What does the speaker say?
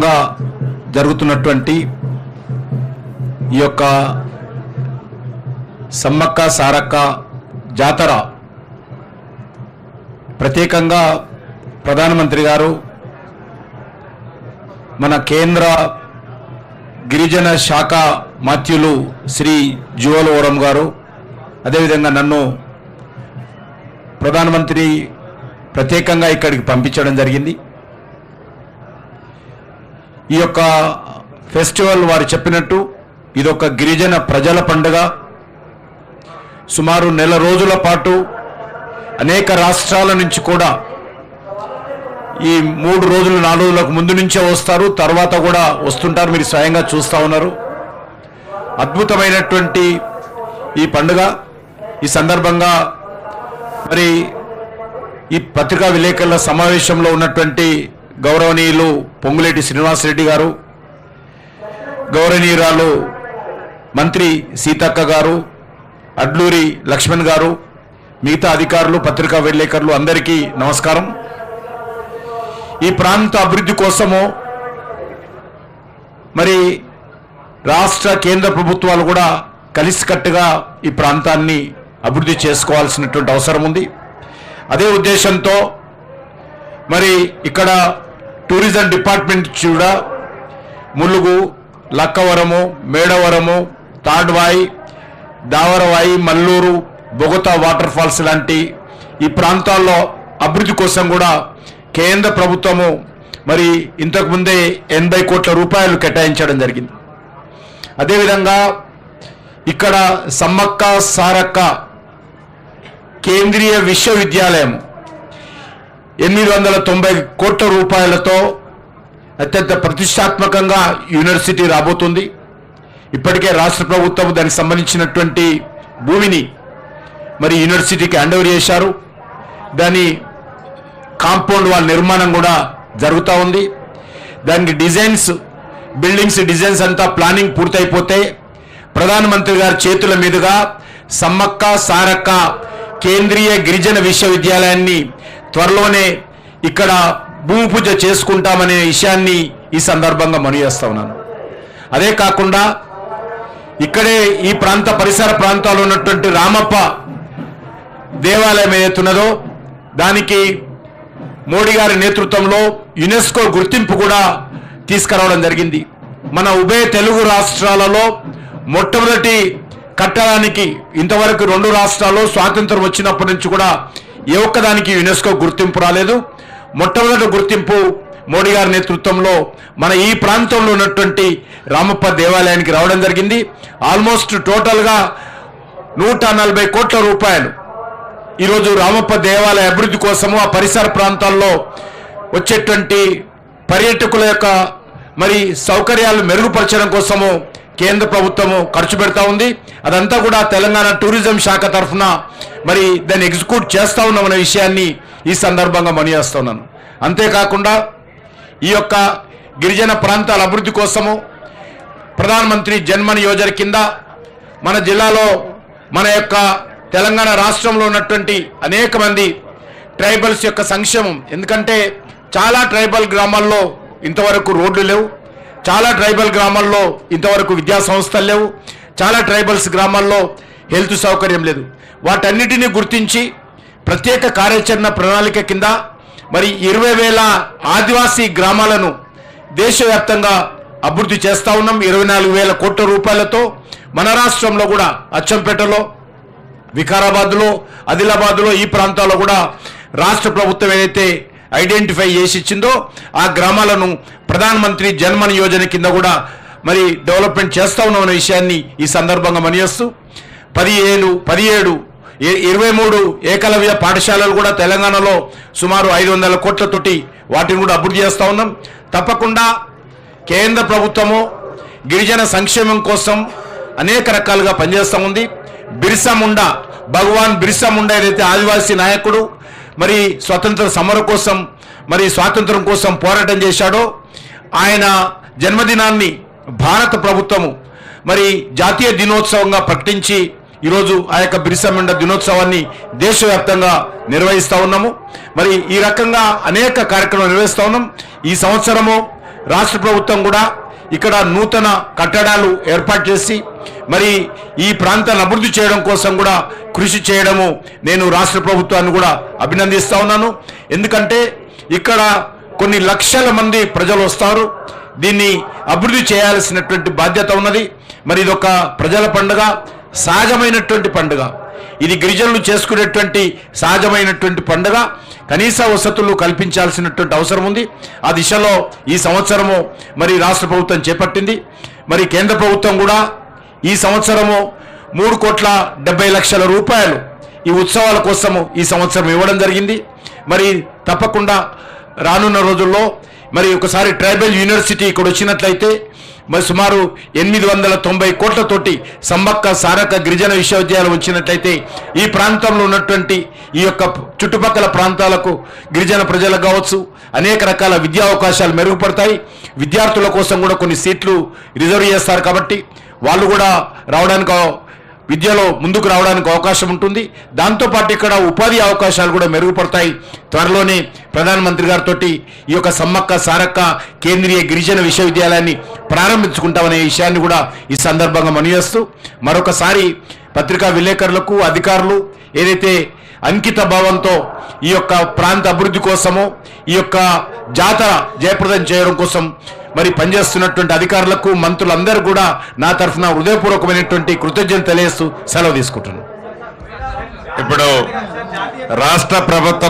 గా జరుగుతున్నటువంటి ఈ యొక్క సమ్మక్క సారక్క జాతర ప్రత్యేకంగా ప్రధానమంత్రి గారు మన కేంద్ర గిరిజన శాఖ మాత్యులు శ్రీ జువల్ ఓరం గారు అదేవిధంగా నన్ను ప్రధానమంత్రి ప్రత్యేకంగా ఇక్కడికి పంపించడం జరిగింది. ఈ యొక్క ఫెస్టివల్ వారు చెప్పినట్టు ఇదొక గిరిజన ప్రజల పండుగ. సుమారు నెల రోజుల పాటు అనేక రాష్ట్రాల నుంచి కూడా ఈ మూడు రోజులు నాలుగు రోజులకు ముందు నుంచే వస్తారు. తర్వాత కూడా వస్తుంటారు. మీరు స్వయంగా చూస్తూ ఉన్నారు. అద్భుతమైనటువంటి ఈ పండుగ. ఈ సందర్భంగా మరి ఈ పత్రికా విలేకరుల సమావేశంలో ఉన్నటువంటి గౌరవనీయులు పొంగులేటి శ్రీనివాసరెడ్డి గారు గౌరవనీయురాలు మంత్రి సీతక్క గారు అడ్లూరి లక్ష్మణ్ గారు మిగతా అధికారులు పత్రికా విలేకరులు అందరికీ నమస్కారం. ఈ ప్రాంత అభివృద్ధి కోసము మరి రాష్ట్ర కేంద్ర ప్రభుత్వాలు కూడా కలిసికట్టుగా ఈ ప్రాంతాన్ని అభివృద్ధి చేసుకోవాల్సినటువంటి అవసరం ఉంది. అదే ఉద్దేశంతో మరి ఇక్కడ టూరిజం డిపార్ట్మెంట్ కూడా ములుగు లక్కవరము మేడవరము తాడ్వాయి దావరవాయి మల్లూరు బొగతా వాటర్ ఫాల్స్ లాంటి ఈ ప్రాంతాల్లో అభివృద్ధి కోసం కూడా కేంద్ర ప్రభుత్వము మరి ఇంతకుముందే ఎనభై కోట్ల రూపాయలు కేటాయించడం జరిగింది. అదేవిధంగా ఇక్కడ సమ్మక్క సారక్క కేంద్రీయ విశ్వవిద్యాలయం ఎనిమిది వందల తొంభై కోట్ల రూపాయలతో అత్యంత ప్రతిష్టాత్మకంగా యూనివర్సిటీ రాబోతుంది. ఇప్పటికే రాష్ట్ర ప్రభుత్వం దానికి సంబంధించినటువంటి భూమిని మరి యూనివర్సిటీకి హ్యాండ్ ఓవర్ చేశారు. దాని కాంపౌండ్ వాళ్ళ నిర్మాణం కూడా జరుగుతూ ఉంది. దానికి డిజైన్స్ బిల్డింగ్స్ డిజైన్స్ అంతా ప్లానింగ్ పూర్తయిపోతే ప్రధానమంత్రి గారి చేతుల మీదుగా సమ్మక్క సారక్క కేంద్రీయ గిరిజన విశ్వవిద్యాలయాన్ని త్వరలోనే ఇక్కడ భూమి పూజ చేసుకుంటామనే విషయాన్ని ఈ సందర్భంగా మనయేస్తా ఉన్నాను. అదే కాకుండా ఇక్కడే ఈ ప్రాంత పరిసర ప్రాంతాల్లో ఉన్నటువంటి రామప్ప దేవాలయం ఏదైతున్నదో దానికి మోడీ గారి నేతృత్వంలో యునెస్కో గుర్తింపు కూడా తీసుకురావడం జరిగింది. మన ఉభయ తెలుగు రాష్ట్రాలలో మొట్టమొదటి కట్టడానికి ఇంతవరకు రెండు రాష్ట్రాల్లో స్వాతంత్రం వచ్చినప్పటి నుంచి కూడా ఏ ఒక్కదానికి యునెస్కో గుర్తింపు రాలేదు. మొట్టమొదటి గుర్తింపు మోడీ గారి నేతృత్వంలో మన ఈ ప్రాంతంలో ఉన్నటువంటి రామప్ప దేవాలయానికి రావడం జరిగింది. ఆల్మోస్ట్ టోటల్గా నూట నలభై కోట్ల రూపాయలు ఈరోజు రామప్ప దేవాలయ అభివృద్ధి కోసము ఆ పరిసర ప్రాంతాల్లో వచ్చేటువంటి పర్యాటకుల యొక్క మరి సౌకర్యాలు మెరుగుపరచడం కోసము కేంద్ర ప్రభుత్వము ఖర్చు పెడతా ఉంది. అదంతా కూడా తెలంగాణ టూరిజం శాఖ తరఫున మరి దాన్ని ఎగ్జిక్యూట్ చేస్తా ఉన్నామనే విషయాన్ని ఈ సందర్భంగా మనియేస్తున్నాను అంతేకాకుండా ఈ యొక్క గిరిజన ప్రాంతాల అభివృద్ధి కోసము ప్రధానమంత్రి జన్మన్ యోజన కింద మన జిల్లాలో మన యొక్క తెలంగాణ రాష్ట్రంలో ఉన్నటువంటి అనేక మంది ట్రైబల్స్ యొక్క సంక్షేమం. ఎందుకంటే చాలా ట్రైబల్ గ్రామాల్లో ఇంతవరకు రోడ్లు లేవు. చాలా ట్రైబల్ గ్రామాల్లో ఇంతవరకు విద్యా సంస్థలు లేవు. చాలా ట్రైబల్స్ గ్రామాల్లో హెల్త్ సౌకర్యం లేదు. వాటన్నిటిని గుర్తించి ప్రత్యేక కార్యాచరణ ప్రణాళిక కింద మరి ఇరవై వేల ఆదివాసీ గ్రామాలను దేశవ్యాప్తంగా అభివృద్ధి చేస్తా ఉన్నాం. ఇరవై నాలుగు వేల కోట్ల రూపాయలతో మన రాష్ట్రంలో కూడా అచ్చంపేటలో వికారాబాద్లో ఆదిలాబాద్లో ఈ ప్రాంతాల్లో కూడా రాష్ట్ర ప్రభుత్వం ఏదైతే ఐడెంటిఫై చేసి ఇచ్చిందో ఆ గ్రామాలను ప్రధానమంత్రి జన్మన్ యోజన కింద కూడా మరి డెవలప్మెంట్ చేస్తా ఉన్నాం అనే విషయాన్ని ఈ సందర్భంగా మనియస్తూ పదిహేను పదిహేడు ఇరవై మూడు ఏకలవ్య పాఠశాలలు కూడా తెలంగాణలో సుమారు ఐదు వందల కోట్లతోటి వాటిని కూడా అభివృద్ధి చేస్తూ ఉన్నాం. తప్పకుండా కేంద్ర ప్రభుత్వము గిరిజన సంక్షేమం కోసం అనేక రకాలుగా పనిచేస్తూ ఉంది. బిర్సా ముండా భగవాన్ బిర్సా ముండా ఏదైతే ఆదివాసీ నాయకుడు మరి స్వతంత్ర సమర కోసం మరి స్వాతంత్రం కోసం పోరాటం చేశాడో ఆయన జన్మదినాన్ని భారత ప్రభుత్వము మరి జాతీయ దినోత్సవంగా ప్రకటించి ఈరోజు ఆ యొక్క బిర్సా దినోత్సవాన్ని దేశవ్యాప్తంగా నిర్వహిస్తూ ఉన్నాము. మరి ఈ రకంగా అనేక కార్యక్రమాలు నిర్వహిస్తూ ఉన్నాం. ఈ సంవత్సరము రాష్ట్ర ప్రభుత్వం కూడా ఇక్కడ నూతన కట్టడాలు ఏర్పాటు చేసి మరి ఈ ప్రాంతాన్ని అభివృద్ధి చేయడం కోసం కూడా కృషి చేయడము నేను రాష్ట్ర ప్రభుత్వాన్ని కూడా అభినందిస్తా ఉన్నాను. ఎందుకంటే ఇక్కడ కొన్ని లక్షల మంది ప్రజలు వస్తారు. దీన్ని అభివృద్ధి చేయాల్సినటువంటి బాధ్యత ఉన్నది. మరి ఇదొక ప్రజల పండుగ సహజమైనటువంటి పండుగ. ఇది గిరిజనులు చేసుకునేటువంటి సహజమైనటువంటి పండుగ. కనీస వసతులు కల్పించాల్సినటువంటి అవసరం ఉంది. ఆ దిశలో ఈ సంవత్సరము మరి రాష్ట్ర ప్రభుత్వం చేపట్టింది. మరి కేంద్ర ప్రభుత్వం కూడా ఈ సంవత్సరము మూడు కోట్ల డెబ్బై లక్షల రూపాయలు ఈ ఉత్సవాల కోసము ఈ సంవత్సరం ఇవ్వడం జరిగింది. మరి తప్పకుండా రానున్న రోజుల్లో మరి ఒకసారి ట్రైబల్ యూనివర్సిటీ ఇక్కడ వచ్చినట్లయితే మరి సుమారు ఎనిమిది వందల తొంభై కోట్లతోటి సంబక్క సారక గిరిజన విశ్వవిద్యాలయం వచ్చినట్లయితే ఈ ప్రాంతంలో ఉన్నటువంటి ఈ యొక్క చుట్టుపక్కల ప్రాంతాలకు గిరిజన ప్రజలకు కావచ్చు అనేక రకాల విద్యా అవకాశాలు మెరుగుపడతాయి. విద్యార్థుల కోసం కూడా కొన్ని సీట్లు రిజర్వ్ చేస్తారు కాబట్టి వాళ్ళు కూడా రావడానికి విద్యలో ముందుకు రావడానికి అవకాశం ఉంటుంది. దాంతోపాటు ఇక్కడ ఉపాధి అవకాశాలు కూడా మెరుగుపడతాయి. త్వరలోనే ప్రధానమంత్రి గారితో ఈ యొక్క సమ్మక్క సారక్క కేంద్రీయ గిరిజన విశ్వవిద్యాలయాన్ని ప్రారంభించుకుంటామనే విషయాన్ని కూడా ఈ సందర్భంగా మనియేస్తూ మరొకసారి పత్రికా విలేకరులకు అధికారులు ఏదైతే అంకిత భావంతో ఈ యొక్క ప్రాంత అభివృద్ధి కోసము ఈ యొక్క జాతర జయప్రదం చేయడం కోసం మరి పనిచేస్తున్నటువంటి అధికారులకు మంత్రులందరూ కూడా నా తరఫున హృదయపూర్వకమైనటువంటి కృతజ్ఞత తెలియస్తూ సెలవు తీసుకుంటున్నాను. ఇప్పుడు రాష్ట్ర ప్రభుత్వ